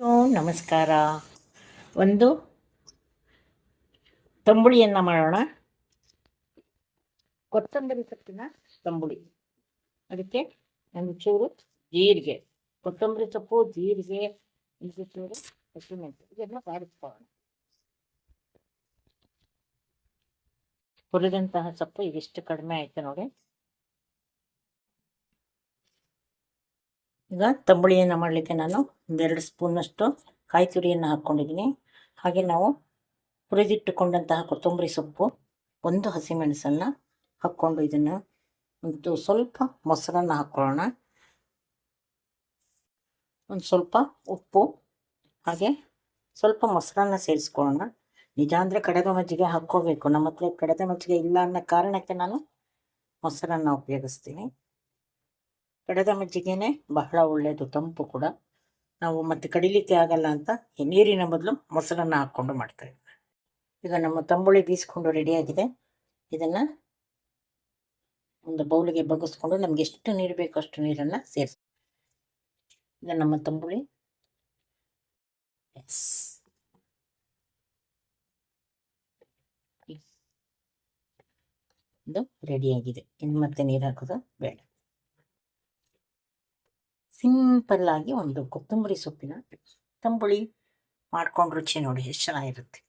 Hello ನಮಸ್ಕಾರ. ಒಂದು ತಂಬುಳಿಯನ್ನು ಮಾಡೋಣ. ಕೊತ್ತಂಬರಿ ಸೊಪ್ಪಿನ ತಂಬುಳಿ. ಅದಕ್ಕೆ ಒಂದು ಚೂರು ಜೀರಿಗೆ. ಕೊತ್ತಂಬರಿ ಸೊಪ್ಪು, ಜೀರಿಗೆ ಒಂದು ಚೂರು ಹಸಿಮೆಂಟು ಇದನ್ನು ಬಾಡಿಸ್ಕೊಳ್ಳೋಣ ಹುರಿದಂತಹ ಸೊಪ್ಪು ಇದಿಷ್ಟು ಕಡಿಮೆ ಆಯಿತು ನೋಡಿ. ಈಗ ತಂಬುಳಿಯನ್ನು ಮಾಡಲಿಕ್ಕೆ ನಾನು ಒಂದೆರಡು ಸ್ಪೂನಷ್ಟು ಕಾಯಿ ತುರಿಯನ್ನು ಹಾಕ್ಕೊಂಡಿದ್ದೀನಿ. ಹಾಗೆ ನಾವು ಹುರಿದಿಟ್ಟುಕೊಂಡಂತಹ ಕೊತ್ತಂಬರಿ ಸೊಪ್ಪು, ಒಂದು ಹಸಿಮೆಣಸನ್ನು ಹಾಕ್ಕೊಂಡು ಇದನ್ನು ಒಂದು ಸ್ವಲ್ಪ ಮೊಸರನ್ನು ಹಾಕ್ಕೊಳ್ಳೋಣ ಒಂದು ಸ್ವಲ್ಪ ಉಪ್ಪು, ಹಾಗೆ ಸ್ವಲ್ಪ ಮೊಸರನ್ನ ಸೇರಿಸ್ಕೊಳ್ಳೋಣ. ನಿಜ ಅಂದರೆ ಕಡಲೆ ಮಜ್ಜಿಗೆ ಹಾಕ್ಕೋಬೇಕು. ನಮ್ಮ ಹತ್ರ ಕಡಲೆ ಮಜ್ಜಿಗೆ ಇಲ್ಲ ಅನ್ನೋ ಕಾರಣಕ್ಕೆ ನಾನು ಮೊಸರನ್ನು ಉಪಯೋಗಿಸ್ತೀನಿ. ಕಡದ ಮಜ್ಜಿಗೆನೆ ಬಹಳ ಒಳ್ಳೆಯದು ತಂಪು ಕೂಡ. ನಾವು ಮತ್ತೆ ಕಡಿಲಿಕ್ಕೆ ಆಗಲ್ಲ ಅಂತ ನೀರಿನ ಬದಲು ಮೊಸರನ್ನು ಹಾಕ್ಕೊಂಡು ಮಾಡ್ತಾರೆ ಈಗ ನಮ್ಮ ತಂಬುಳಿ ಬೀಸ್ಕೊಂಡು ರೆಡಿಯಾಗಿದೆ ಇದನ್ನು ಒಂದು ಬೌಲಿಗೆ ಬಗ್ಗಿಸ್ಕೊಂಡು ನಮ್ಗೆ ಎಷ್ಟು ನೀರು ಬೇಕೋ ಅಷ್ಟು ನೀರನ್ನು ಸೇರಿಸಿ. ಈಗ ನಮ್ಮ ತಂಬುಳಿ. ಎಸ್ ಇದು ರೆಡಿಯಾಗಿದೆ ಇನ್ನು ಮತ್ತೆ ನೀರು ಹಾಕೋದು ಬೇಡ. ಸಿಂಪಲ್ ಆಗಿ ಒಂದು ಕೊತ್ತಂಬರಿ ಸೊಪ್ಪಿನ ತಂಬುಳಿ ಮಾಡ್ಕೊಂಡು ರುಚಿ ನೋಡಿ ಎಷ್ಟು ಚೆನ್ನಾಗಿರುತ್ತೆ.